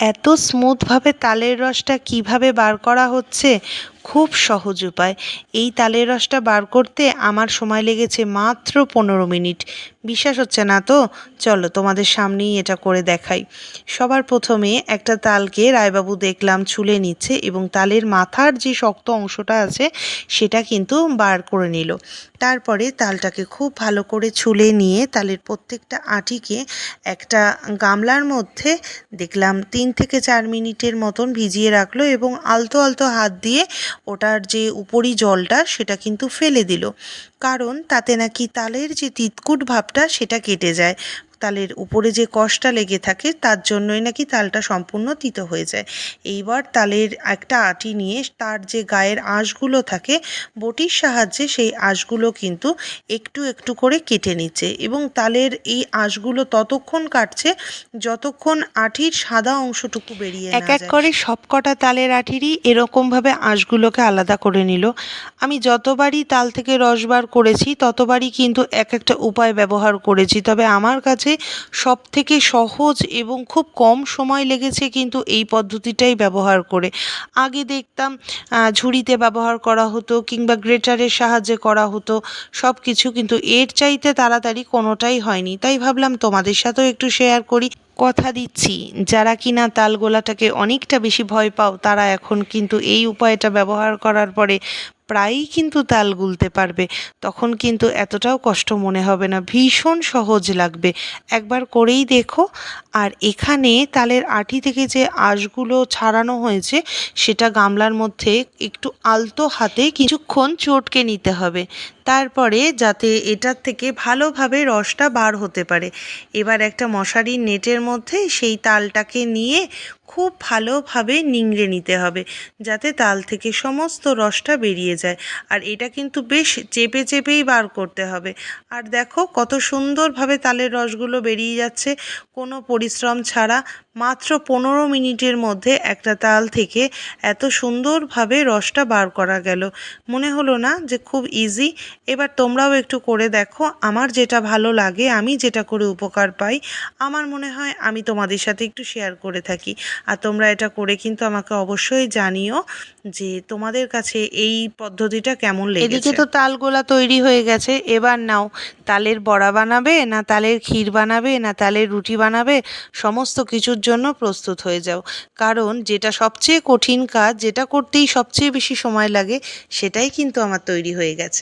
এত স্মুথভাবে তালের রসটা কীভাবে বার করা হচ্ছে? খুব সহজ উপায়। এই তালের রসটা বার করতে আমার সময় লেগেছে মাত্র পনেরো মিনিট। বিশ্বাস হচ্ছে না তো? চলো তোমাদের সামনেই এটা করে দেখাই। সবার প্রথমে একটা তালকে রায়বাবু দেখলাম ছুলে নিচ্ছে এবং তালের মাথার যে শক্ত অংশটা আছে সেটা কিন্তু বার করে নিল। তারপরে তালটাকে খুব ভালো করে ছুলে নিয়ে তালের প্রত্যেকটা আটিকে একটা গামলার মধ্যে দেখলাম তিন থেকে চার মিনিটের মতন ভিজিয়ে রাখল এবং আলতো আলতো হাত দিয়ে ওটার যে উপরি জলটা সেটা কিন্তু ফেলে দিল। কারণ তাতে নাকি তালের যে তিতকুট ভাবটা সেটা কেটে যায়। তালের উপরে যে কষটা লেগে থাকে তার জন্যই নাকি তালটা সম্পূর্ণ তিতো হয়ে যায়। এইবার তালের একটা আটি নিয়ে তার যে গায়ের আঁশগুলো থাকে বটির সাহায্যে সেই আঁশগুলো কিন্তু একটু একটু করে কেটে নিচ্ছে এবং তালের এই আঁশগুলো ততক্ষণ কাটছে যতক্ষণ আটির সাদা অংশটুকু বেরিয়ে এক এক করে সব কটা তালের আটিরই এরকমভাবে আঁশগুলোকে আলাদা করে নিল। আমি যতবারই তাল থেকে রস বার করেছি ততবারই কিন্তু এক একটা উপায় ব্যবহার করেছি। তবে আমার কাছে সব থেকে সহজ এবং খুব কম সময় লেগেছে কিন্তু এই পদ্ধতিটাই ব্যবহার করে। আগে দেখতাম ঝুড়িতে ব্যবহার করা হতো কিংবা গ্রেটারের সাহায্যে করা হতো। সব কিছু কিন্তু এর চাইতে তাড়াতাড়ি কোনোটাই হয়নি। তাই ভাবলাম তোমাদের সাথেও একটু শেয়ার করি। কথা দিচ্ছি, যারা কিনা তালগোলাটাকে অনেকটা বেশি ভয় পাও, তারা এখন কিন্তু এই উপায়টা ব্যবহার করার পরে প্রায়ই কিন্তু তাল গুলতে পারবে। তখন কিন্তু এতটাও কষ্ট মনে হবে না, ভীষণ সহজ লাগবে। একবার করেই দেখো। আর এখানে তালের আটি থেকে যে আঁশগুলো ছাড়ানো হয়েছে, সেটা গামলার মধ্যে একটু আলতো হাতে কিছুক্ষণ চটকে নিতে হবে। তারপরে যাতে এটার থেকে ভালোভাবে রসটা বার হতে পারে। এবার একটা মশারির নেটের মধ্যে সেই তালটাকে নিয়ে খুব ভালোভাবে নিংড়ে নিতে হবে, যাতে তাল থেকে সমস্ত রসটা বেরিয়ে যায়। আর এটা কিন্তু বেশ চেপে চেপেই বার করতে হবে। আর দেখো কত সুন্দরভাবে তালের রসগুলো বেরিয়ে যাচ্ছে। কোনো পরিশ্রম ছাড়া মাত্র পনেরো মিনিটের মধ্যে একটা তাল থেকে এত সুন্দরভাবে রসটা বার করা গেল। মনে হলো না যে খুব ইজি এবার তোমরাও একটু করে দেখো। আমার যেটা ভালো লাগে, আমি যেটা করে উপকার পাই, আমার মনে হয় আমি তোমাদের সাথে একটু শেয়ার করে থাকি। আর তোমরা এটা করে কিন্তু আমাকে অবশ্যই জানিও যে তোমাদের কাছে এই পদ্ধতিটা কেমন লেগেছে। এদিকে তো তালগোলা তৈরি হয়ে গেছে, এবার নাও। তালের বড়া বানাবে না তালের ক্ষীর বানাবে না তালের রুটি বানাবে, সমস্ত কিছুর জন্য প্রস্তুত হয়ে যাও। কারণ যেটা সবচেয়ে কঠিন কাজ, যেটা করতেই সবচেয়ে বেশি সময় লাগে, সেটাই কিন্তু আমার তৈরি হয়ে গেছে।